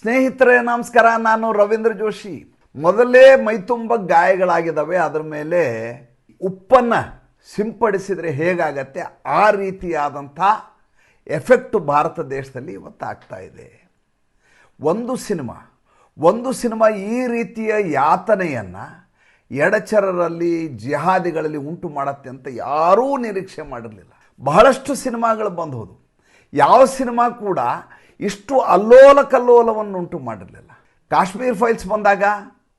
ಸ್ನೇಹಿತರೆ, ನಮಸ್ಕಾರ. ನಾನು ರವೀಂದ್ರ ಜೋಶಿ. ಮೊದಲೇ ಮೈತುಂಬ ಗಾಯಗಳಾಗಿದ್ದಾವೆ. ಅದರ ಮೇಲೆ ಉಪ್ಪನ್ನು ಸಿಂಪಡಿಸಿದರೆ ಹೇಗಾಗತ್ತೆ? ಆ ರೀತಿಯಾದಂಥ ಎಫೆಕ್ಟ್ ಭಾರತ ದೇಶದಲ್ಲಿ ಇವತ್ತು ಆಗ್ತಾ ಇದೆ. ಒಂದು ಸಿನಿಮಾ ಒಂದು ಸಿನಿಮಾ ಈ ರೀತಿಯ ಯಾತನೆಯನ್ನು ಎಡಚರರಲ್ಲಿ, ಜಿಹಾದಿಗಳಲ್ಲಿ ಉಂಟು ಮಾಡತ್ತೆ ಅಂತ ಯಾರೂ ನಿರೀಕ್ಷೆ ಮಾಡಿರಲಿಲ್ಲ. ಬಹಳಷ್ಟು ಸಿನಿಮಾಗಳು ಬಂದು ಹೋದವು ಯಾವ ಸಿನಿಮಾ ಕೂಡ ಇಷ್ಟು ಅಲ್ಲೋಲ ಕಲ್ಲೋಲವನ್ನುಂಟು ಮಾಡಿರಲಿಲ್ಲ. ಕಾಶ್ಮೀರ್ ಫೈಲ್ಸ್ ಬಂದಾಗ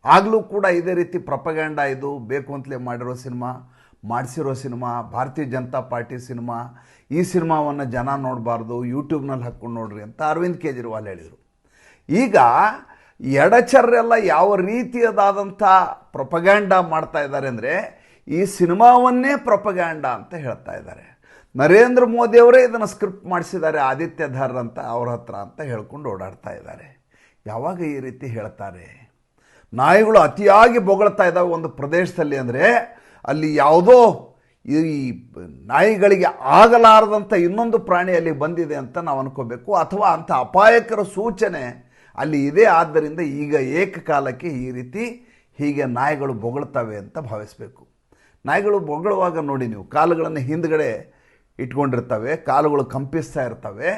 ಆಗಲೂ ಕೂಡ ಇದೇ ರೀತಿ ಪ್ರಪಗಂಡ ಇದು ಬೇಕು ಅಂತಲೇ ಮಾಡಿರೋ ಸಿನಿಮಾ, ಮಾಡಿಸಿರೋ ಸಿನಿಮಾ, ಭಾರತೀಯ ಜನತಾ ಪಾರ್ಟಿ ಸಿನಿಮಾ, ಈ ಸಿನಿಮಾವನ್ನು ಜನ ನೋಡಬಾರ್ದು, ಯೂಟ್ಯೂಬ್ನಲ್ಲಿ ಹಾಕ್ಕೊಂಡು ನೋಡ್ರಿ ಅಂತ ಅರವಿಂದ್ ಕೇಜ್ರಿವಾಲ್ ಹೇಳಿದರು. ಈಗ ಎಡಚರ್ರೆಲ್ಲ ಯಾವ ರೀತಿಯದಾದಂಥ ಪ್ರೊಪಗ್ಯಾಂಡ ಮಾಡ್ತಾ ಇದ್ದಾರೆ ಅಂದರೆ ಈ ಸಿನಿಮಾವನ್ನೇ ಪ್ರೊಪಗ್ಯಾಂಡ ಅಂತ ಹೇಳ್ತಾ ಇದ್ದಾರೆ. ನರೇಂದ್ರ ಮೋದಿಯವರೇ ಇದನ್ನು ಸ್ಕ್ರಿಪ್ಟ್ ಮಾಡಿಸಿದ್ದಾರೆ ಆದಿತ್ಯ ಧರ್ ಅಂತ, ಅವ್ರ ಹತ್ರ ಅಂತ ಹೇಳ್ಕೊಂಡು ಓಡಾಡ್ತಾ ಇದ್ದಾರೆ. ಯಾವಾಗ ಈ ರೀತಿ ಹೇಳ್ತಾರೆ? ನಾಯಿಗಳು ಅತಿಯಾಗಿ ಬೊಗಳ್ತಾ ಇದ್ದಾವೆ ಒಂದು ಪ್ರದೇಶದಲ್ಲಿ ಅಂದರೆ ಅಲ್ಲಿ ಯಾವುದೋ ಈ ನಾಯಿಗಳಿಗೆ ಆಗಲಾರದಂಥ ಇನ್ನೊಂದು ಪ್ರಾಣಿ ಅಲ್ಲಿ ಬಂದಿದೆ ಅಂತ ನಾವು ಅನ್ಕೋಬೇಕು. ಅಥವಾ ಅಂಥ ಅಪಾಯಕರ ಸೂಚನೆ ಅಲ್ಲಿ ಇದೆ, ಆದ್ದರಿಂದ ಈಗ ಏಕಕಾಲಕ್ಕೆ ಈ ರೀತಿ ಹೀಗೆ ನಾಯಿಗಳು ಬೊಗಳ್ತವೆ ಅಂತ ಭಾವಿಸಬೇಕು. ನಾಯಿಗಳು ಬೊಗಳುವಾಗ ನೋಡಿ ನೀವು, ಕಾಲುಗಳನ್ನು ಹಿಂದ್ಗಡೆ ಇಟ್ಕೊಂಡಿರ್ತವೆ, ಕಾಲುಗಳು ಕಂಪಿಸ್ತಾ ಇರ್ತವೆ,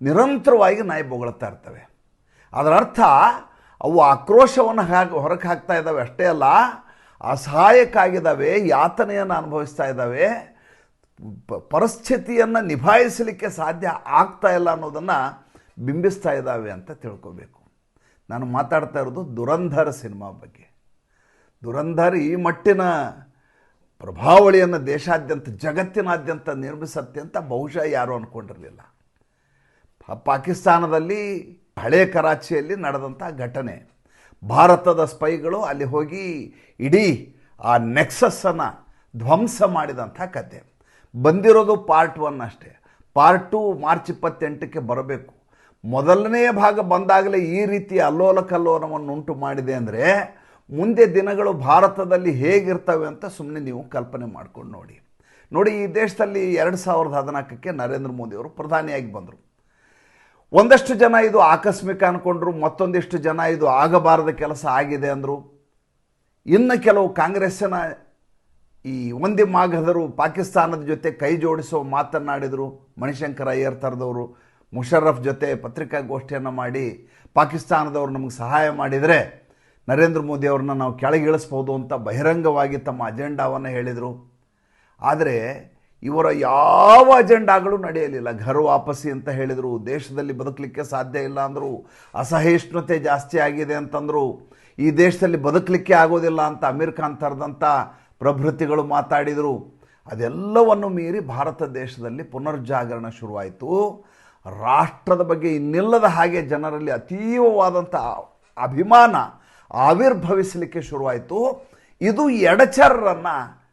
ನಿರಂತರವಾಗಿ ನಾಯಿ ಬೊಗಳ್ತಾ ಇರ್ತವೆ. ಅದರ ಅರ್ಥ, ಅವು ಆಕ್ರೋಶವನ್ನು ಹಾಕಿ, ಹೊರಗೆ ಹಾಕ್ತಾ ಇದ್ದಾವೆ ಅಷ್ಟೇ ಅಲ್ಲ, ಅಸಹಾಯಕ್ಕಾಗಿದ್ದಾವೆ, ಯಾತನೆಯನ್ನು ಅನುಭವಿಸ್ತಾ ಇದ್ದಾವೆ ಪರಿಸ್ಥಿತಿಯನ್ನು ನಿಭಾಯಿಸಲಿಕ್ಕೆ ಸಾಧ್ಯ ಆಗ್ತಾ ಇಲ್ಲ ಅನ್ನೋದನ್ನು ಬಿಂಬಿಸ್ತಾ ಇದ್ದಾವೆ ಅಂತ ತಿಳ್ಕೊಬೇಕು. ನಾನು ಮಾತಾಡ್ತಾ ಇರೋದು ದುರಂಧರ ಸಿನಿಮಾ ಬಗ್ಗೆ. ದುರಂಧರ್ ಈ ಮಟ್ಟಿನ ಪ್ರಭಾವಳಿಯನ್ನು ದೇಶಾದ್ಯಂತ, ಜಗತ್ತಿನಾದ್ಯಂತ ನಿರ್ಮಿಸತ್ತೆ ಅಂತ ಬಹುಶಃ ಯಾರೂ ಅಂದ್ಕೊಂಡಿರಲಿಲ್ಲ ಪಾಕಿಸ್ತಾನದಲ್ಲಿ ಹಳೆ ಕರಾಚಿಯಲ್ಲಿ ನಡೆದಂಥ ಘಟನೆ. ಭಾರತದ ಸ್ಪೈಗಳು ಅಲ್ಲಿ ಹೋಗಿ ಇಡೀ ಆ ನೆಕ್ಸಸ್ಸನ್ನು ಧ್ವಂಸ ಮಾಡಿದಂಥ ಕತೆ. ಬಂದಿರೋದು ಪಾರ್ಟ್ ಒನ್ ಅಷ್ಟೇ. ಪಾರ್ಟ್ ಟು ಮಾರ್ಚ್ ಇಪ್ಪತ್ತೆಂಟಕ್ಕೆ ಬರಬೇಕು. ಮೊದಲನೆಯ ಭಾಗ ಬಂದಾಗಲೇ ಈ ರೀತಿ ಅಲ್ಲೋಲ ಕಲ್ಲೋಲವನ್ನು ಉಂಟು ಮಾಡಿದೆ ಅಂದರೆ ಮುಂದೆ ದಿನಗಳು ಭಾರತದಲ್ಲಿ ಹೇಗಿರ್ತವೆ ಅಂತ ಸುಮ್ಮನೆ ನೀವು ಕಲ್ಪನೆ ಮಾಡ್ಕೊಂಡು ನೋಡಿ. ನೋಡಿ, ಈ ದೇಶದಲ್ಲಿ ಎರಡು ಸಾವಿರದ ಹದಿನಾಲ್ಕಕ್ಕೆ ನರೇಂದ್ರ ಮೋದಿಯವರು ಪ್ರಧಾನಿಯಾಗಿ ಬಂದರು. ಒಂದಷ್ಟು ಜನ ಇದು ಆಕಸ್ಮಿಕ ಅಂದ್ಕೊಂಡ್ರು ಮತ್ತೊಂದಿಷ್ಟು ಜನ ಇದು ಆಗಬಾರದ ಕೆಲಸ ಆಗಿದೆ ಅಂದರು. ಇನ್ನು ಕೆಲವು ಕಾಂಗ್ರೆಸ್ಸಿನ ಈ ಒಂದಿ ಮಾಘದರು ಪಾಕಿಸ್ತಾನದ ಜೊತೆ ಕೈ ಜೋಡಿಸೋ ಮಾತನ್ನಾಡಿದರು, ಮಣಿಶಂಕರ ಅಯ್ಯರ್ ಥರದವರು, ಮುಷರಫ್ ಜೊತೆ ಪತ್ರಿಕಾಗೋಷ್ಠಿಯನ್ನು ಮಾಡಿ ಪಾಕಿಸ್ತಾನದವರು ನಮಗೆ ಸಹಾಯ ಮಾಡಿದರೆ ನರೇಂದ್ರ ಮೋದಿ ಅವ್ರನ್ನ ನಾವು ಕೆಳಗಿಳಿಸ್ಬೋದು ಅಂತ ಬಹಿರಂಗವಾಗಿ ತಮ್ಮ ಅಜೆಂಡಾವನ್ನು ಹೇಳಿದರು. ಆದರೆ ಇವರ ಯಾವ ಅಜೆಂಡಾಗಳು ನಡೆಯಲಿಲ್ಲ. ಘರ್ ವಾಪಸಿ ಅಂತ ಹೇಳಿದರು. ದೇಶದಲ್ಲಿ ಬದುಕಲಿಕ್ಕೆ ಸಾಧ್ಯ ಇಲ್ಲ ಅಂದರು. ಅಸಹಿಷ್ಣುತೆ ಜಾಸ್ತಿ ಆಗಿದೆ ಅಂತಂದರು. ಈ ದೇಶದಲ್ಲಿ ಬದುಕಲಿಕ್ಕೆ ಆಗೋದಿಲ್ಲ ಅಂತ ಅಮೀರ್ ಖಾನ್ ಥರದಂಥ ಪ್ರಭೃತಿಗಳು ಮಾತಾಡಿದರು. ಅದೆಲ್ಲವನ್ನು ಮೀರಿ ಭಾರತ ದೇಶದಲ್ಲಿ ಪುನರ್ಜಾಗರಣ ಶುರುವಾಯಿತು. ರಾಷ್ಟ್ರದ ಬಗ್ಗೆ ಇನ್ನಿಲ್ಲದ ಹಾಗೆ ಜನರಲ್ಲಿ ಅತೀವವಾದಂಥ ಅಭಿಮಾನ ಆವಿರ್ಭವಿಸಲಿಕ್ಕೆ ಶುರುವಾಯಿತು. ಇದು ಎಡಚರರನ್ನು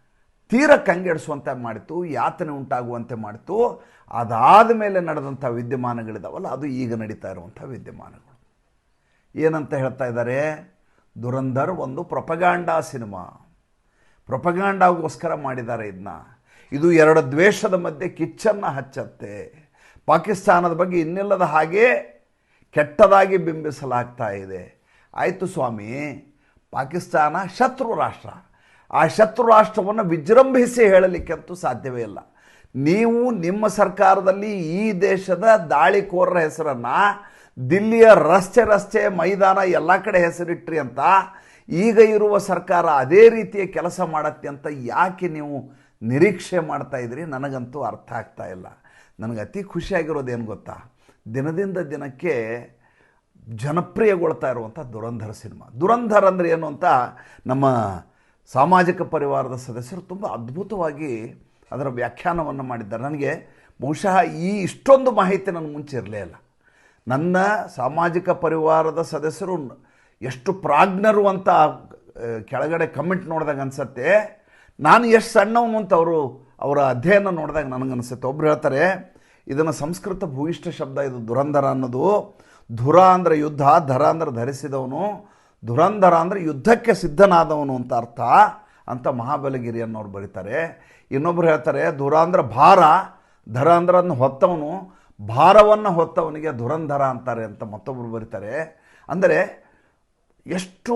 ತೀರ ಕಂಗೆಡಿಸುವಂತೆ ಮಾಡಿತು, ಯಾತನೆ ಉಂಟಾಗುವಂತೆ ಮಾಡಿತು. ಅದಾದ ಮೇಲೆ ನಡೆದಂಥ ವಿದ್ಯಮಾನಗಳಿದಾವಲ್ಲ, ಅದು ಈಗ ನಡೀತಾ ಇರುವಂಥ ವಿದ್ಯಮಾನಗಳು. ಏನಂತ ಹೇಳ್ತಾ ಇದ್ದಾರೆ? ದುರಂಧರ್ ಒಂದು ಪ್ರೊಪಗಾಂಡಾ ಸಿನಿಮಾ. ಪ್ರೊಪಗಾಂಡಾಗೋಸ್ಕರ ಮಾಡಿದ್ದಾರೆ ಇದನ್ನ ಇದು ಎರಡು ದ್ವೇಷದ ಮಧ್ಯೆ ಕಿಚ್ಚನ್ನು ಹಚ್ಚತ್ತೆ. ಪಾಕಿಸ್ತಾನದ ಬಗ್ಗೆ ಇನ್ನಿಲ್ಲದ ಹಾಗೆ ಕೆಟ್ಟದಾಗಿ ಬಿಂಬಿಸಲಾಗ್ತಾ ಇದೆ. ಆಯಿತು ಸ್ವಾಮಿ, ಪಾಕಿಸ್ತಾನ ಶತ್ರು ರಾಷ್ಟ್ರ. ಆ ಶತ್ರು ರಾಷ್ಟ್ರವನ್ನು ವಿಜೃಂಭಿಸಿ ಹೇಳಲಿಕ್ಕಂತೂ ಸಾಧ್ಯವೇ ಇಲ್ಲ. ನೀವು ನಿಮ್ಮ ಸರ್ಕಾರದಲ್ಲಿ ಈ ದೇಶದ ದಾಳಿಕೋರರ ಹೆಸರನ್ನು, ದಿಲ್ಲಿಯ ರಸ್ತೆ ರಸ್ತೆ ಮೈದಾನ ಎಲ್ಲ ಕಡೆ ಹೆಸರಿಟ್ರಿ ಅಂತ, ಈಗ ಇರುವ ಸರ್ಕಾರ ಅದೇ ರೀತಿಯ ಕೆಲಸ ಮಾಡತ್ತೆ ಅಂತ ಯಾಕೆ ನೀವು ನಿರೀಕ್ಷೆ ಮಾಡ್ತಾ ಇದ್ರಿ? ನನಗಂತೂ ಅರ್ಥ ಆಗ್ತಾ ಇಲ್ಲ. ನನಗೆ ಅತಿ ಖುಷಿಯಾಗಿರೋದೇನು ಗೊತ್ತಾ? ದಿನದಿಂದ ದಿನಕ್ಕೆ ಜನಪ್ರಿಯಗೊಳ್ತಾ ಇರುವಂಥ ದುರಂಧರ ಸಿನಿಮಾ. ದುರಂಧರ ಅಂದರೆ ಏನು ಅಂತ ನಮ್ಮ ಸಾಮಾಜಿಕ ಪರಿವಾರದ ಸದಸ್ಯರು ತುಂಬ ಅದ್ಭುತವಾಗಿ ಅದರ ವ್ಯಾಖ್ಯಾನವನ್ನು ಮಾಡಿದ್ದಾರೆ. ನನಗೆ ಬಹುಶಃ ಈ ಇಷ್ಟೊಂದು ಮಾಹಿತಿ ನನ್ನ ಮುಂಚೆ ಇರಲೇ ಇಲ್ಲ. ನನ್ನ ಸಾಮಾಜಿಕ ಪರಿವಾರದ ಸದಸ್ಯರು ಎಷ್ಟು ಪ್ರಾಜ್ಞರು ಅಂತ ಕೆಳಗಡೆ ಕಮೆಂಟ್ ನೋಡಿದಾಗ ಅನಿಸತ್ತೆ. ನಾನು ಎಷ್ಟು ಸಣ್ಣವನು ಅಂತ ಅವರು ಅವರ ಅಧ್ಯಯನ ನೋಡಿದಾಗ ನನಗನ್ಸುತ್ತೆ. ಒಬ್ರು ಹೇಳ್ತಾರೆ, ಇದನ್ನು ಸಂಸ್ಕೃತ ಭೂಯಿಷ್ಠ ಶಬ್ದ, ಇದು ದುರಂಧರ ಅನ್ನೋದು. ಧುರ ಅಂದರೆ ಯುದ್ಧ ಧರ ಅಂದರೆ ಧರಿಸಿದವನು, ಧುರಂಧರ ಅಂದರೆ ಯುದ್ಧಕ್ಕೆ ಸಿದ್ಧನಾದವನು ಅಂತ ಅರ್ಥ ಅಂತ ಮಹಾಬಲಗಿರಿ ಅನ್ನೋರು ಬರೀತಾರೆ. ಇನ್ನೊಬ್ರು ಹೇಳ್ತಾರೆ ಧುರ ಅಂದ್ರೆ ಭಾರ ಧರ ಅಂದ್ರೆ ಅದನ್ನು ಹೊತ್ತವನು, ಭಾರವನ್ನು ಹೊತ್ತವನಿಗೆ ಧುರಂಧರ ಅಂತಾರೆ ಅಂತ ಮತ್ತೊಬ್ಬರು ಬರೀತಾರೆ. ಅಂದರೆ ಎಷ್ಟು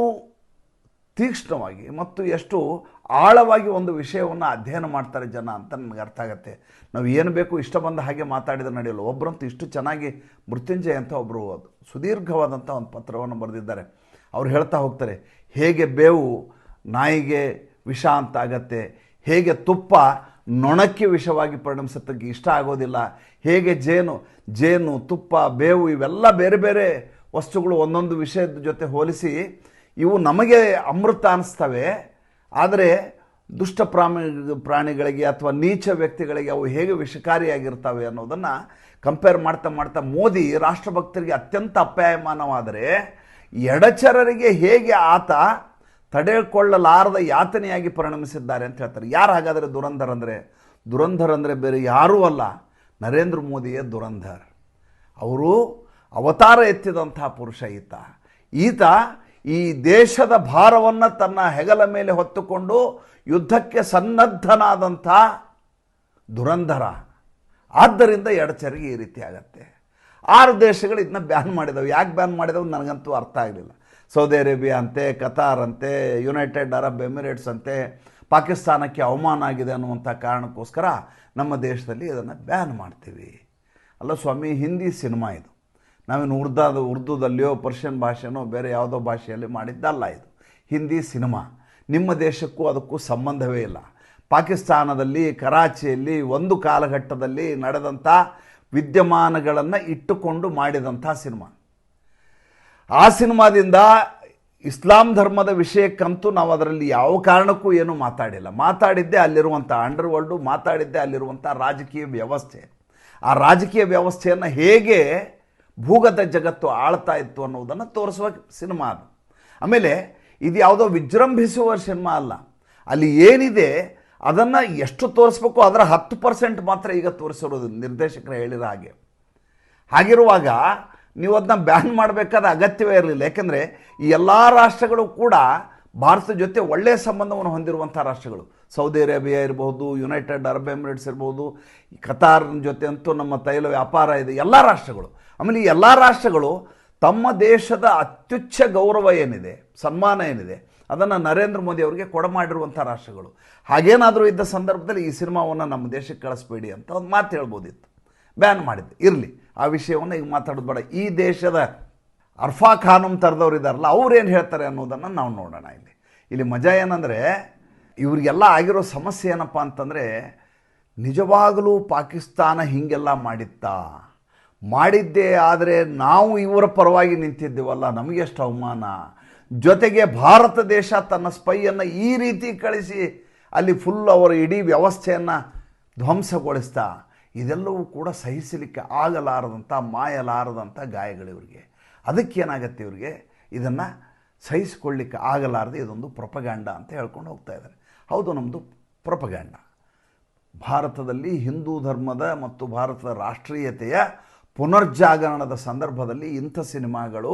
ತೀಕ್ಷ್ಣವಾಗಿ ಮತ್ತು ಎಷ್ಟು ಆಳವಾಗಿ ಒಂದು ವಿಷಯವನ್ನು ಅಧ್ಯಯನ ಮಾಡ್ತಾರೆ ಜನ ಅಂತ ನನಗೆ ಅರ್ಥ ಆಗುತ್ತೆ. ನಾವು ಏನು ಬೇಕು ಇಷ್ಟ ಬಂದ ಹಾಗೆ ಮಾತಾಡಿದ್ರೆ ನಡೆಯಲ್ಲ. ಒಬ್ಬರಂತೂ ಇಷ್ಟು ಚೆನ್ನಾಗಿ ಮೃತ್ಯುಂಜಯ ಅಂತ ಒಬ್ಬರು ಸುದೀರ್ಘವಾದಂಥ ಒಂದು ಪತ್ರವನ್ನು ಬರೆದಿದ್ದಾರೆ. ಅವ್ರು ಹೇಳ್ತಾ ಹೋಗ್ತಾರೆ, ಹೇಗೆ ಬೇವು ನಾಯಿಗೆ ವಿಷ ಅಂತ ಆಗತ್ತೆ, ಹೇಗೆ ತುಪ್ಪ ನೊಣಕ್ಕೆ ವಿಷವಾಗಿ ಪರಿಣಮಿಸೋದಕ್ಕೆ ಇಷ್ಟ ಆಗೋದಿಲ್ಲ, ಹೇಗೆ ಜೇನು ಜೇನು, ತುಪ್ಪ, ಬೇವು ಇವೆಲ್ಲ ಬೇರೆ ಬೇರೆ ವಸ್ತುಗಳು ಒಂದೊಂದು ವಿಷಯದ ಜೊತೆ ಹೋಲಿಸಿ ಇವು ನಮಗೆ ಅಮೃತ ಅನಿಸ್ತವೆ, ಆದರೆ ದುಷ್ಟ ಪ್ರಾಣಿ ಪ್ರಾಣಿಗಳಿಗೆ ಅಥವಾ ನೀಚ ವ್ಯಕ್ತಿಗಳಿಗೆ ಅವು ಹೇಗೆ ವಿಷಕಾರಿಯಾಗಿರ್ತವೆ ಅನ್ನೋದನ್ನು ಕಂಪೇರ್ ಮಾಡ್ತಾ ಮಾಡ್ತಾ ಮೋದಿ ರಾಷ್ಟ್ರಭಕ್ತರಿಗೆ ಅತ್ಯಂತ ಅಪ್ಯಾಯಮಾನವಾದರೆ ಎಡಚರರಿಗೆ ಹೇಗೆ ಆತ ತಡೆಕೊಳ್ಳಲಾರದ ಯಾತನೆಯಾಗಿ ಪರಿಣಮಿಸಿದ್ದಾರೆ ಅಂತ ಹೇಳ್ತಾರೆ. ಯಾರು ಹಾಗಾದರೆ ದುರಂಧರ್ ಅಂದರೆ? ದುರಂಧರ್ ಅಂದರೆ ಬೇರೆ ಯಾರೂ ಅಲ್ಲ. ನರೇಂದ್ರ ಮೋದಿಯೇ ದುರಂಧರ್. ಅವರು ಅವತಾರ ಎತ್ತಿದಂತಹ ಪುರುಷ ಈತ. ಈತ ಈ ದೇಶದ ಭಾರವನ್ನು ತನ್ನ ಹೆಗಲ ಮೇಲೆ ಹೊತ್ತುಕೊಂಡು ಯುದ್ಧಕ್ಕೆ ಸನ್ನದ್ಧನಾದಂಥ ದುರಂಧರ. ಆದ್ದರಿಂದ ಎಡಚರಿಗೆ ಈ ರೀತಿ ಆಗತ್ತೆ. ಆರು ದೇಶಗಳು ಇದನ್ನ ಬ್ಯಾನ್ ಮಾಡಿದವು. ಯಾಕೆ ಬ್ಯಾನ್ ಮಾಡಿದವು ನನಗಂತೂ ಅರ್ಥ ಆಗಲಿಲ್ಲ. ಸೌದಿ ಅರೇಬಿಯಾ ಅಂತೆ, ಕತಾರ್ ಅಂತೆ, ಯುನೈಟೆಡ್ ಅರಬ್ ಎಮಿರೇಟ್ಸ್ ಅಂತೆ, ಪಾಕಿಸ್ತಾನಕ್ಕೆ ಅವಮಾನ ಆಗಿದೆ ಅನ್ನುವಂಥ ಕಾರಣಕ್ಕೋಸ್ಕರ ನಮ್ಮ ದೇಶದಲ್ಲಿ ಇದನ್ನು ಬ್ಯಾನ್ ಮಾಡ್ತೀವಿ. ಅಲ್ಲ ಸ್ವಾಮಿ, ಹಿಂದಿ ಸಿನಿಮಾ ಇದು. ನಾವೇನು ಉರ್ದಾದ, ಉರ್ದುದಲ್ಲಿಯೋ ಪರ್ಷಿಯನ್ ಭಾಷೆನೋ ಬೇರೆ ಯಾವುದೋ ಭಾಷೆಯಲ್ಲಿ ಮಾಡಿದ್ದಲ್ಲ ಇದು. ಹಿಂದಿ ಸಿನಿಮಾ. ನಿಮ್ಮ ದೇಶಕ್ಕೂ ಅದಕ್ಕೂ ಸಂಬಂಧವೇ ಇಲ್ಲ. ಪಾಕಿಸ್ತಾನದಲ್ಲಿ, ಕರಾಚಿಯಲ್ಲಿ ಒಂದು ಕಾಲಘಟ್ಟದಲ್ಲಿ ನಡೆದಂಥ ವಿದ್ಯಮಾನಗಳನ್ನು ಇಟ್ಟುಕೊಂಡು ಮಾಡಿದಂಥ ಸಿನಿಮಾ. ಆ ಸಿನಿಮಾದಿಂದ ಇಸ್ಲಾಂ ಧರ್ಮದ ವಿಷಯಕ್ಕಂತೂ ನಾವು ಅದರಲ್ಲಿ ಯಾವ ಕಾರಣಕ್ಕೂ ಏನೂ ಮಾತಾಡಿಲ್ಲ. ಮಾತಾಡಿದ್ದೇ ಅಲ್ಲಿರುವಂಥ ಅಂಡರ್ ವರ್ಲ್ಡು ಮಾತಾಡಿದ್ದೇ ಅಲ್ಲಿರುವಂಥ ರಾಜಕೀಯ ವ್ಯವಸ್ಥೆ. ಆ ರಾಜಕೀಯ ವ್ಯವಸ್ಥೆಯನ್ನು ಹೇಗೆ ಭೂಗತ ಜಗತ್ತು ಆಳ್ತಾ ಇತ್ತು ಅನ್ನೋದನ್ನು ತೋರಿಸುವ ಸಿನಿಮಾ ಅದು. ಆಮೇಲೆ ಇದು ಯಾವುದೋ ವಿಜೃಂಭಿಸುವ ಸಿನಿಮಾ ಅಲ್ಲ. ಅಲ್ಲಿ ಏನಿದೆ ಅದನ್ನು ಎಷ್ಟು ತೋರಿಸ್ಬೇಕು ಅದರ ಹತ್ತು ಪರ್ಸೆಂಟ್ ಮಾತ್ರ ಈಗ ತೋರಿಸಿರೋದು ನಿರ್ದೇಶಕರು ಹೇಳಿರೋ ಹಾಗೆ. ಹಾಗಿರುವಾಗ ನೀವು ಅದನ್ನ ಬ್ಯಾನ್ ಮಾಡಬೇಕಾದ ಅಗತ್ಯವೇ ಇರಲಿಲ್ಲ. ಯಾಕೆಂದರೆ ಈ ಎಲ್ಲ ರಾಷ್ಟ್ರಗಳು ಕೂಡ ಭಾರತದ ಜೊತೆ ಒಳ್ಳೆಯ ಸಂಬಂಧವನ್ನು ಹೊಂದಿರುವಂಥ ರಾಷ್ಟ್ರಗಳು. ಸೌದಿ ಅರೇಬಿಯಾ ಇರ್ಬೋದು ಯುನೈಟೆಡ್ ಅರಬ್ ಎಮಿರೇಟ್ಸ್ ಇರ್ಬೋದು ಕತಾರ್ ಜೊತೆ ಅಂತೂ ನಮ್ಮ ತೈಲ ವ್ಯಾಪಾರ ಇದೆ, ಎಲ್ಲ ರಾಷ್ಟ್ರಗಳು. ಆಮೇಲೆ ಈ ಎಲ್ಲ ರಾಷ್ಟ್ರಗಳು ತಮ್ಮ ದೇಶದ ಅತ್ಯುಚ್ಚ ಗೌರವ ಏನಿದೆ, ಸನ್ಮಾನ ಏನಿದೆ, ಅದನ್ನು ನರೇಂದ್ರ ಮೋದಿ ಅವರಿಗೆ ಕೊಡಮಾಡಿರುವಂಥ ರಾಷ್ಟ್ರಗಳು. ಹಾಗೇನಾದರೂ ಇದ್ದ ಸಂದರ್ಭದಲ್ಲಿ ಈ ಸಿನಿಮಾವನ್ನು ನಮ್ಮ ದೇಶಕ್ಕೆ ಕಳಿಸ್ಬೇಡಿ ಅಂತ ಒಂದು ಮಾತು ಹೇಳ್ಬೋದಿತ್ತು. ಬ್ಯಾನ್ ಮಾಡಿದ್ದು. ಇರಲಿ. ಆ ವಿಷಯವನ್ನು ಈಗ ಮಾತಾಡೋದು ಬೇಡ. ಈ ದೇಶದ ಅರ್ಫಾ ಖಾನಮ್ ಥರದವ್ರು ಇದ್ದಾರಲ್ಲ ಅವ್ರು ಏನು ಹೇಳ್ತಾರೆ ಅನ್ನೋದನ್ನು ನಾವು ನೋಡೋಣ ಇಲ್ಲಿ. ಇಲ್ಲಿ ಮಜಾ ಏನಂದರೆ ಇವ್ರಿಗೆಲ್ಲ ಆಗಿರೋ ಸಮಸ್ಯೆ ಏನಪ್ಪ ಅಂತಂದರೆ, ನಿಜವಾಗಲೂ ಪಾಕಿಸ್ತಾನ ಹೀಗೆಲ್ಲ ಮಾಡಿತ್ತಾ? ಮಾಡಿದ್ದೇ ಆದರೆ ನಾವು ಇವರ ಪರವಾಗಿ ನಿಂತಿದ್ದೇವಲ್ಲ ನಮಗೆಷ್ಟು ಅವಮಾನ? ಜೊತೆಗೆ ಭಾರತ ದೇಶ ತನ್ನ ಸ್ಪೈಯನ್ನು ಈ ರೀತಿ ಕಳಿಸಿ ಅಲ್ಲಿ ಫುಲ್ ಅವರ ಇಡೀ ವ್ಯವಸ್ಥೆಯನ್ನು ಧ್ವಂಸಗೊಳಿಸ್ತಾ? ಇದೆಲ್ಲವೂ ಕೂಡ ಸಹಿಸಲಿಕ್ಕೆ ಆಗಲಾರದಂಥ ಮಾಯಲಾರದಂಥ ಗಾಯಗಳು ಅದಕ್ಕೆ ಅದಕ್ಕೇನಾಗತ್ತೆ ಇವರಿಗೆ? ಇದನ್ನು ಸಹಿಸಿಕೊಳ್ಳಿಕ್ಕೆ ಆಗಲಾರದೆ ಇದೊಂದು ಪ್ರೊಪಗ್ಯಾಂಡ ಅಂತ ಹೇಳ್ಕೊಂಡು ಹೋಗ್ತಾ ಇದ್ದಾರೆ. ಹೌದು ನಮ್ಮದು ಪ್ರೊಪಗ್ಯಾಂಡ ಭಾರತದಲ್ಲಿ ಹಿಂದೂ ಧರ್ಮದ ಮತ್ತು ಭಾರತದ ರಾಷ್ಟ್ರೀಯತೆಯ ಪುನರ್ಜಾಗರಣದ ಸಂದರ್ಭದಲ್ಲಿ ಇಂಥ ಸಿನಿಮಾಗಳು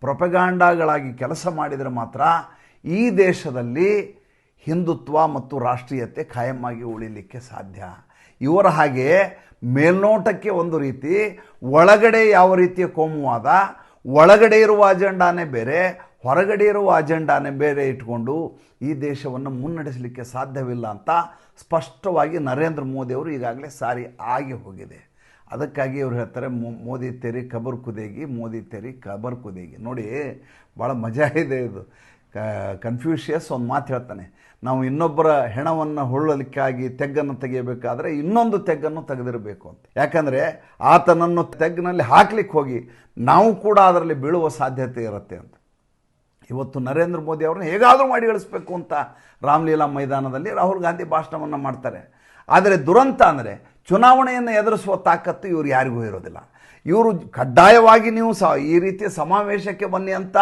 ಪ್ರೊಪಗಾಂಡಾಗಳಾಗಿ ಕೆಲಸ ಮಾಡಿದರೆ ಮಾತ್ರ ಈ ದೇಶದಲ್ಲಿ ಹಿಂದುತ್ವ ಮತ್ತು ರಾಷ್ಟ್ರೀಯತೆ ಖಾಯಮಾಗಿ ಉಳಿಲಿಕ್ಕೆ ಸಾಧ್ಯ. ಇವರ ಹಾಗೆ ಮೇಲ್ನೋಟಕ್ಕೆ ಒಂದು ರೀತಿ ಒಳಗಡೆ ಯಾವ ರೀತಿಯ ಕೋಮುವಾದ, ಒಳಗಡೆ ಇರುವ ಅಜೆಂಡಾನೇ ಬೇರೆ ಹೊರಗಡೆ ಇರುವ ಅಜೆಂಡಾನೇ ಬೇರೆ ಇಟ್ಕೊಂಡು ಈ ದೇಶವನ್ನು ಮುನ್ನಡೆಸಲಿಕ್ಕೆ ಸಾಧ್ಯವಿಲ್ಲ ಅಂತ ಸ್ಪಷ್ಟವಾಗಿ ನರೇಂದ್ರ ಮೋದಿಯವರು ಈಗಾಗಲೇ ಸಾರಿ ಆಗಿ ಹೋಗಿದೆ. ಅದಕ್ಕಾಗಿ ಇವರು ಹೇಳ್ತಾರೆ ಮೋದಿ ತೆರಿ ಕಬರ್ ಕುದೇಗಿ, ಮೋದಿ ತೆರಿ ಕಬರ್ ಕುದೇಗಿ. ನೋಡಿ ಭಾಳ ಮಜಾ ಇದೆ ಇದು. ಕನ್ಫ್ಯೂಷಿಯಸ್ ಒಂದು ಮಾತು ಹೇಳ್ತಾನೆ, ನಾವು ಇನ್ನೊಬ್ಬರ ಹೆಣವನ್ನು ಹೊಳ್ಳಲಿಕ್ಕಾಗಿ ತೆಗ್ಗನ್ನು ತೆಗೆಯಬೇಕಾದ್ರೆ ಇನ್ನೊಂದು ತೆಗ್ಗನ್ನು ತೆಗೆದಿರಬೇಕು ಅಂತ. ಯಾಕಂದರೆ ಆತನನ್ನು ತೆಗ್ಗಿನಲ್ಲಿ ಹಾಕ್ಲಿಕ್ಕೆ ಹೋಗಿ ನಾವು ಕೂಡ ಅದರಲ್ಲಿ ಬೀಳುವ ಸಾಧ್ಯತೆ ಇರುತ್ತೆ ಅಂತ. ಇವತ್ತು ನರೇಂದ್ರ ಮೋದಿ ಅವ್ರನ್ನ ಹೇಗಾದರೂ ಮಾಡಿ ಗಳಿಸ್ಬೇಕು ಅಂತ ರಾಮಲೀಲಾ ಮೈದಾನದಲ್ಲಿ ರಾಹುಲ್ ಗಾಂಧಿ ಭಾಷಣವನ್ನು ಮಾಡ್ತಾರೆ. ಆದರೆ ದುರಂತ ಅಂದರೆ ಚುನಾವಣೆಯನ್ನು ಎದುರಿಸುವ ತಾಕತ್ತು ಇವರು ಯಾರಿಗೂ ಇರೋದಿಲ್ಲ. ಇವರು ಕಡ್ಡಾಯವಾಗಿ ನೀವು ಸ ಈ ರೀತಿಯ ಸಮಾವೇಶಕ್ಕೆ ಬನ್ನಿ ಅಂತ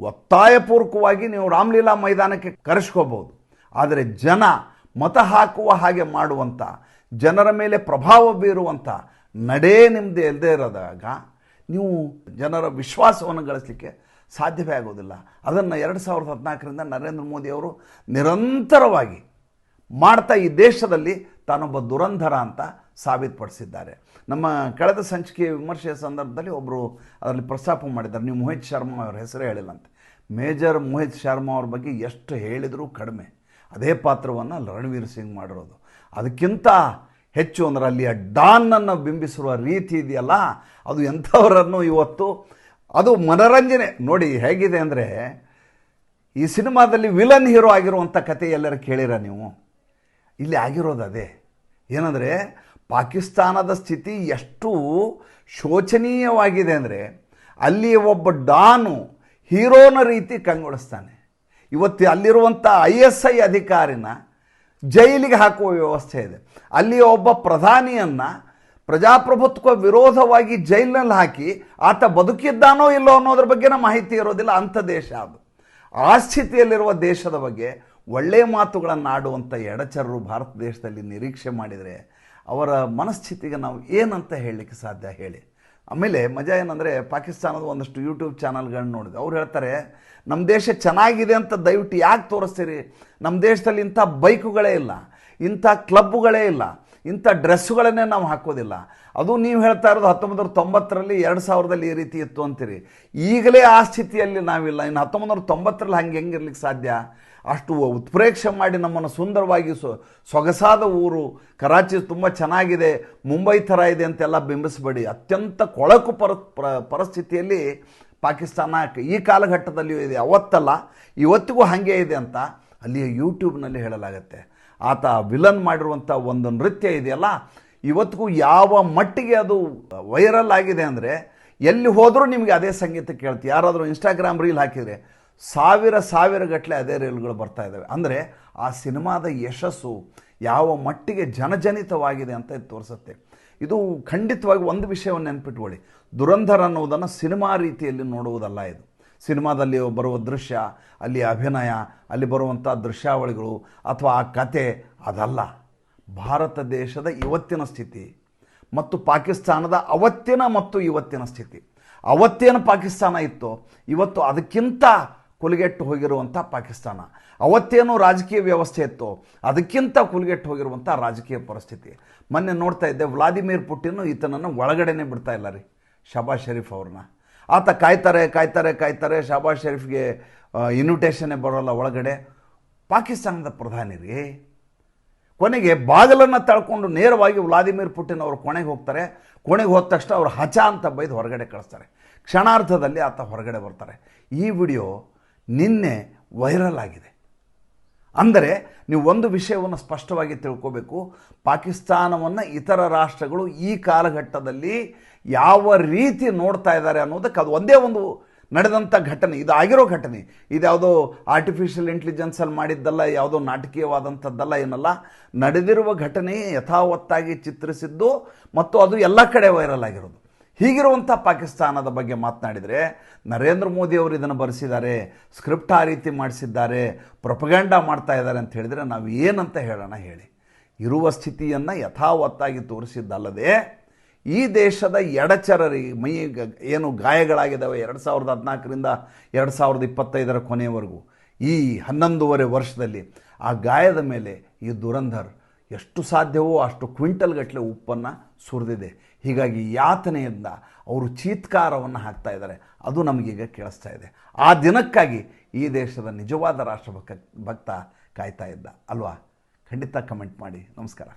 ಒತ್ತಾಯಪೂರ್ವಕವಾಗಿ ನೀವು ರಾಮಲೀಲಾ ಮೈದಾನಕ್ಕೆ ಕರೆಸ್ಕೋಬೋದು. ಆದರೆ ಜನ ಮತ ಹಾಕುವ ಹಾಗೆ ಮಾಡುವಂಥ ಜನರ ಮೇಲೆ ಪ್ರಭಾವ ಬೀರುವಂಥ ನಡೆ ನಿಮ್ಮದೇ ಇಲ್ಲದೆ ಇರೋದಾಗ ನೀವು ಜನರ ವಿಶ್ವಾಸವನ್ನು ಗಳಿಸಲಿಕ್ಕೆ ಸಾಧ್ಯವೇ ಆಗೋದಿಲ್ಲ. ಅದನ್ನು ಎರಡು ಸಾವಿರದ ಹದಿನಾಲ್ಕರಿಂದ ನರೇಂದ್ರ ಮೋದಿ ಅವರು ನಿರಂತರವಾಗಿ ಮಾಡ್ತಾ ಈ ದೇಶದಲ್ಲಿ ತಾನೊಬ್ಬ ದುರಂಧರ ಅಂತ ಸಾಬೀತುಪಡಿಸಿದ್ದಾರೆ. ನಮ್ಮ ಕಳೆದ ಸಂಚಿಕೆಯ ವಿಮರ್ಶೆಯ ಸಂದರ್ಭದಲ್ಲಿ ಒಬ್ಬರು ಅದರಲ್ಲಿ ಪ್ರಸ್ತಾಪ ಮಾಡಿದ್ದಾರೆ. ನೀವು ಮೋಹಿತ್ ಶರ್ಮಾ ಅವರ ಹೆಸರು ಹೇಳಿಲ್ಲಂತೆ ಮೇಜರ್ ಮೋಹಿತ್ ಶರ್ಮಾ ಅವ್ರ ಬಗ್ಗೆ ಎಷ್ಟು ಹೇಳಿದರೂ ಕಡಿಮೆ. ಅದೇ ಪಾತ್ರವನ್ನು ಅಲ್ಲಿ ರಣವೀರ್ ಸಿಂಗ್ ಮಾಡಿರೋದು. ಅದಕ್ಕಿಂತ ಹೆಚ್ಚು ಅಂದ್ರೆ ಅಲ್ಲಿಯ ಡಾನ್ನನ್ನು ಬಿಂಬಿಸಿರುವ ರೀತಿ ಇದೆಯಲ್ಲ? ಅದು ಎಂಥವರನ್ನು ಇವತ್ತು ಅದು ಮನರಂಜನೆ. ನೋಡಿ, ಹೇಗಿದೆ ಅಂದರೆ, ಈ ಸಿನಿಮಾದಲ್ಲಿ ವಿಲನ್ ಹೀರೋ ಆಗಿರುವಂಥ ಕತೆ ಎಲ್ಲರೂ ಕೇಳಿರ ನೀವು? ಇಲ್ಲಿ ಆಗಿರೋದು ಅದೇ. ಏನಂದರೆ, ಪಾಕಿಸ್ತಾನದ ಸ್ಥಿತಿ ಎಷ್ಟು ಶೋಚನೀಯವಾಗಿದೆ ಅಂದರೆ ಅಲ್ಲಿ ಒಬ್ಬ ಡಾನು ಹೀರೋನ ರೀತಿ ಕಂಗೊಳಿಸ್ತಾನೆ. ಇವತ್ತು ಅಲ್ಲಿರುವಂಥ ಐ ಎಸ್ ಐ ಅಧಿಕಾರಿನ ಜೈಲಿಗೆ ಹಾಕುವ ವ್ಯವಸ್ಥೆ ಇದೆ. ಅಲ್ಲಿ ಒಬ್ಬ ಪ್ರಧಾನಿಯನ್ನು ಪ್ರಜಾಪ್ರಭುತ್ವ ವಿರೋಧವಾಗಿ ಜೈಲಿನಲ್ಲಿ ಹಾಕಿ ಆತ ಬದುಕಿದ್ದಾನೋ ಇಲ್ಲೋ ಅನ್ನೋದ್ರ ಬಗ್ಗೆನ ಮಾಹಿತಿ ಇರೋದಿಲ್ಲ. ಅಂಥ ದೇಶ ಅದು. ಆ ಸ್ಥಿತಿಯಲ್ಲಿರುವ ದೇಶದ ಬಗ್ಗೆ ಒಳ್ಳೆಯ ಮಾತುಗಳನ್ನು ಆಡುವಂಥ ಎಡಚರರು ಭಾರತ ದೇಶದಲ್ಲಿ ನಿರೀಕ್ಷೆ ಮಾಡಿದರೆ ಅವರ ಮನಸ್ಥಿತಿಗೆ ನಾವು ಏನಂತ ಹೇಳಲಿಕ್ಕೆ ಸಾಧ್ಯ ಹೇಳಿ. ಆಮೇಲೆ ಮಜಾ ಏನಂದರೆ ಪಾಕಿಸ್ತಾನದ ಒಂದಷ್ಟು ಯೂಟ್ಯೂಬ್ ಚಾನಲ್ಗಳನ್ನ ನೋಡಿದೆ. ಅವ್ರು ಹೇಳ್ತಾರೆ, ನಮ್ಮ ದೇಶ ಚೆನ್ನಾಗಿದೆ ಅಂತ ದಯವಿಟ್ಟು ಯಾಕೆ ತೋರಿಸ್ತೀರಿ? ನಮ್ಮ ದೇಶದಲ್ಲಿ ಇಂಥ ಬೈಕುಗಳೇ ಇಲ್ಲ, ಇಂಥ ಕ್ಲಬ್ಬುಗಳೇ ಇಲ್ಲ ಇಂಥ ಡ್ರೆಸ್ಸುಗಳನ್ನೇ ನಾವು ಹಾಕೋದಿಲ್ಲ. ಅದು ನೀವು ಹೇಳ್ತಾ ಇರೋದು ಹತ್ತೊಂಬತ್ತು ತೊಂಬತ್ತರಲ್ಲಿ ಎರಡು ಸಾವಿರದಲ್ಲಿ ಈ ರೀತಿ ಇತ್ತು ಅಂತೀರಿ. ಈಗಲೇ ಆ ಸ್ಥಿತಿಯಲ್ಲಿ ನಾವಿಲ್ಲ. ಇನ್ನು ಹತ್ತೊಂಬತ್ತು ತೊಂಬತ್ತರಲ್ಲಿ ಹಂಗೆ ಹೆಂಗಿರ್ಲಿಕ್ಕೆ ಸಾಧ್ಯ? ಅಷ್ಟು ಉತ್ಪ್ರೇಕ್ಷೆ ಮಾಡಿ ನಮ್ಮನ್ನು ಸುಂದರವಾಗಿ ಸೊಗಸಾದ ಊರು, ಕರಾಚಿ ತುಂಬ ಚೆನ್ನಾಗಿದೆ, ಮುಂಬೈ ಥರ ಇದೆ ಅಂತೆಲ್ಲ ಬಿಂಬಿಸಬೇಡಿ. ಅತ್ಯಂತ ಕೊಳಕು ಪ್ರ- ಪರಿಸ್ಥಿತಿಯಲ್ಲಿ ಪಾಕಿಸ್ತಾನ ಈ ಕಾಲಘಟ್ಟದಲ್ಲಿಯೂ ಇದೆ. ಅವತ್ತಲ್ಲ, ಇವತ್ತಿಗೂ ಹಾಗೆ ಇದೆ ಅಂತ ಅಲ್ಲಿಯ ಯೂಟ್ಯೂಬ್ನಲ್ಲಿ ಹೇಳಲಾಗತ್ತೆ. ಆತ ವಿಲನ್ ಮಾಡಿರುವಂಥ ಒಂದು ನೃತ್ಯ ಇದೆಯಲ್ಲ, ಇವತ್ತಿಗೂ ಯಾವ ಮಟ್ಟಿಗೆ ಅದು ವೈರಲ್ ಆಗಿದೆ ಅಂದರೆ, ಎಲ್ಲಿ ಹೋದರೂ ನಿಮಗೆ ಅದೇ ಸಂಗೀತ ಕೇಳ್ತೀವಿ. ಯಾರಾದರೂ ಇನ್ಸ್ಟಾಗ್ರಾಮ್ ರೀಲ್ ಹಾಕಿದರೆ ಸಾವಿರ ಸಾವಿರ ಗಟ್ಟಲೆ ಅದೇ ರೀಲ್ಗಳು ಬರ್ತಾ ಇದ್ದಾವೆ ಅಂದರೆ ಆ ಸಿನಿಮಾದ ಯಶಸ್ಸು ಯಾವ ಮಟ್ಟಿಗೆ ಜನಜನಿತವಾಗಿದೆ ಅಂತ ಇದು ತೋರಿಸುತ್ತೆ. ಇದು ಖಂಡಿತವಾಗಿ ಒಂದು ವಿಷಯವನ್ನು ನೆನ್ಪಿಟ್ಕೊಳ್ಳಿ. ದುರಂಧರ ಅನ್ನೋದನ್ನು ಸಿನಿಮಾ ರೀತಿಯಲ್ಲಿ ನೋಡುವುದಲ್ಲ ಇದು. ಸಿನಿಮಾದಲ್ಲಿ ಬರುವ ದೃಶ್ಯ, ಅಲ್ಲಿ ಅಭಿನಯ, ಅಲ್ಲಿ ಬರುವಂಥ ದೃಶ್ಯಾವಳಿಗಳು ಅಥವಾ ಆ ಕತೆ, ಅದಲ್ಲ. ಭಾರತ ದೇಶದ ಇವತ್ತಿನ ಸ್ಥಿತಿ ಮತ್ತು ಪಾಕಿಸ್ತಾನದ ಅವತ್ತಿನ ಮತ್ತು ಇವತ್ತಿನ ಸ್ಥಿತಿ. ಅವತ್ತೇನು ಪಾಕಿಸ್ತಾನ ಇತ್ತು? ಇವತ್ತು ಅದಕ್ಕಿಂತ ಕುಲಗೆಟ್ಟು ಹೋಗಿರುವಂಥ ಪಾಕಿಸ್ತಾನ. ಅವತ್ತೇನು ರಾಜಕೀಯ ವ್ಯವಸ್ಥೆ ಇತ್ತು? ಅದಕ್ಕಿಂತ ಕುಲಗೆಟ್ಟು ಹೋಗಿರುವಂಥ ರಾಜಕೀಯ ಪರಿಸ್ಥಿತಿ. ಮೊನ್ನೆ ನೋಡ್ತಾ ಇದ್ದೆ, ವ್ಲಾದಿಮಿರ್ ಪುಟಿನ್ ಈತನನ್ನು ಒಳಗಡೆನೆ ಬಿಡ್ತಾ ಇಲ್ಲ ರೀ ಶಬಾಜ್ ಶರೀಫ್ ಅವ್ರನ್ನ. ಆತ ಕಾಯ್ತಾರೆ ಕಾಯ್ತಾರೆ ಕಾಯ್ತಾರೆ ಶಬಾಜ್ ಶರೀಫ್ಗೆ ಇನ್ವಿಟೇಷನ್ನೇ ಬರೋಲ್ಲ ಒಳಗಡೆ. ಪಾಕಿಸ್ತಾನದ ಪ್ರಧಾನಿ ರೀ, ಕೊನೆಗೆ ಬಾಗಿಲನ್ನು ತಳ್ಕೊಂಡು ನೇರವಾಗಿ ವ್ಲಾದಿಮಿರ್ ಪುಟಿನ್ ಅವರು ಕೊನೆಗೆ ಹೋಗ್ತಾರೆ. ಕೊನೆಗೆ ಹೋದ ತಕ್ಷಣ ಅವರು ಹಚ ಅಂತ ಬೈದು ಹೊರಗಡೆ ಕಳಿಸ್ತಾರೆ. ಕ್ಷಣಾರ್ಧದಲ್ಲಿ ಆತ ಹೊರಗಡೆ ಬರ್ತಾರೆ. ಈ ವಿಡಿಯೋ ನಿನ್ನೆ ವೈರಲ್ ಆಗಿದೆ. ಅಂದರೆ ನೀವು ಒಂದು ವಿಷಯವನ್ನು ಸ್ಪಷ್ಟವಾಗಿ ತಿಳ್ಕೋಬೇಕು. ಪಾಕಿಸ್ತಾನವನ್ನು ಇತರ ರಾಷ್ಟ್ರಗಳು ಈ ಕಾಲಘಟ್ಟದಲ್ಲಿ ಯಾವ ರೀತಿ ನೋಡ್ತಾ ಇದ್ದಾರೆ ಅನ್ನೋದಕ್ಕೆ ಅದು ಒಂದೇ ಒಂದು ನಡೆದಂಥ ಘಟನೆ. ಇದು ಆಗಿರೋ ಘಟನೆ. ಇದ್ಯಾವುದೋ ಆರ್ಟಿಫಿಷಿಯಲ್ ಇಂಟೆಲಿಜೆನ್ಸಲ್ಲಿ ಮಾಡಿದ್ದಲ್ಲ, ಯಾವುದೋ ನಾಟಕೀಯವಾದಂಥದ್ದಲ್ಲ, ಏನಲ್ಲ. ನಡೆದಿರುವ ಘಟನೆ ಯಥಾವತ್ತಾಗಿ ಚಿತ್ರಿಸಿದ್ದು ಮತ್ತು ಅದು ಎಲ್ಲ ಕಡೆ ವೈರಲ್ ಆಗಿರೋದು. ಹೀಗಿರುವಂಥ ಪಾಕಿಸ್ತಾನದ ಬಗ್ಗೆ ಮಾತನಾಡಿದರೆ, ನರೇಂದ್ರ ಮೋದಿ ಅವರು ಇದನ್ನು ಬರೆಸಿದ್ದಾರೆ, ಸ್ಕ್ರಿಪ್ಟ್ ಆ ರೀತಿ ಮಾಡಿಸಿದ್ದಾರೆ, ಪ್ರೊಪಗಂಡ ಮಾಡ್ತಾ ಇದ್ದಾರೆ ಅಂತ ಹೇಳಿದರೆ ನಾವು ಏನಂತ ಹೇಳೋಣ ಹೇಳಿ. ಇರುವ ಸ್ಥಿತಿಯನ್ನು ಯಥಾವತ್ತಾಗಿ ತೋರಿಸಿದ್ದಲ್ಲದೆ ಈ ದೇಶದ ಎಡಚರರಿಗೆ ಮೈ ಏನು ಗಾಯಗಳಾಗಿದ್ದಾವೆ ಎರಡು ಸಾವಿರದ ಹದಿನಾಲ್ಕರಿಂದ ಎರಡು ಸಾವಿರದ ಇಪ್ಪತ್ತೈದರ ಕೊನೆಯವರೆಗೂ. ಈ ಹನ್ನೊಂದೂವರೆ ವರ್ಷದಲ್ಲಿ ಆ ಗಾಯದ ಮೇಲೆ ಈ ದುರಂಧರ್ ಎಷ್ಟು ಸಾಧ್ಯವೋ ಅಷ್ಟು ಕ್ವಿಂಟಲ್ ಗಟ್ಟಲೆ ಉಪ್ಪನ್ನು ಸುರಿದಿದೆ. ಹೀಗಾಗಿ ಯಾತನೆಯಿಂದ ಅವರು ಚೀತ್ಕಾರವನ್ನು ಹಾಕ್ತಾ ಇದ್ದಾರೆ. ಅದು ನಮಗೀಗ ಕೇಳಿಸ್ತಾ ಇದೆ. ಆ ದಿನಕ್ಕಾಗಿ ಈ ದೇಶದ ನಿಜವಾದ ರಾಷ್ಟ್ರಭಕ್ತ ಭಕ್ತ ಕಾಯ್ತಾ ಇದ್ದ. ಅಲ್ವಾ? ಖಂಡಿತ ಕಮೆಂಟ್ ಮಾಡಿ. ನಮಸ್ಕಾರ.